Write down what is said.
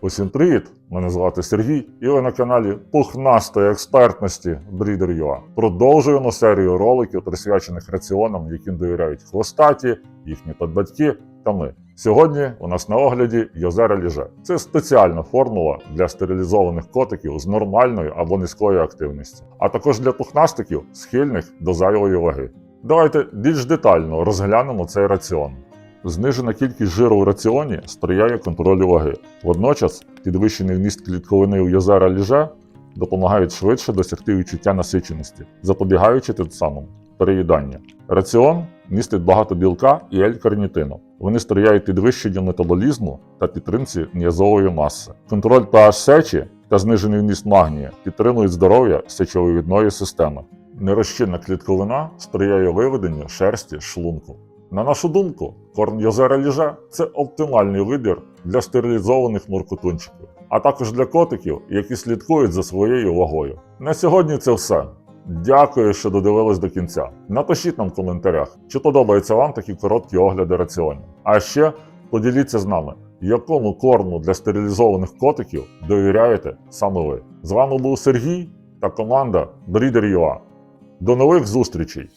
Усім привіт! Мене звати Сергій, і ви на каналі Пухнастої експертності Breeder.ua. Продовжуємо серію роликів, присвячених раціонам, яким довіряють хвостаті, їхні подбатьки та ми. Сьогодні у нас на огляді Йозера Ліже. Це спеціальна формула для стерилізованих котиків з нормальною або низькою активністю, а також для пухнастиків, схильних до зайвої ваги. Давайте більш детально розглянемо цей раціон. Знижена кількість жиру в раціоні сприяє контролю ваги. Водночас підвищений вміст клітковини у Йозера Ліже допомагають швидше досягти відчуття насиченості, запобігаючи тим самим переїдання. Раціон містить багато білка і L-карнітину. Вони сприяють підвищенню метаболізму та підтримці м'язової маси. Контроль pH сечі та знижений вміст магнія підтримують здоров'я сечовивідної системи. Нерозчинна клітковина сприяє виведенню шерсті шлунку. На нашу думку, корм Йозера Ліже це оптимальний вибір для стерилізованих муркотунчиків, а також для котиків, які слідкують за своєю вагою. На сьогодні це все. Дякую, що додивились до кінця. Напишіть нам в коментарях, чи подобаються вам такі короткі огляди раціонів. А ще поділіться з нами, якому корму для стерилізованих котиків довіряєте саме ви. З вами був Сергій та команда Breeder.ua. До нових зустрічей!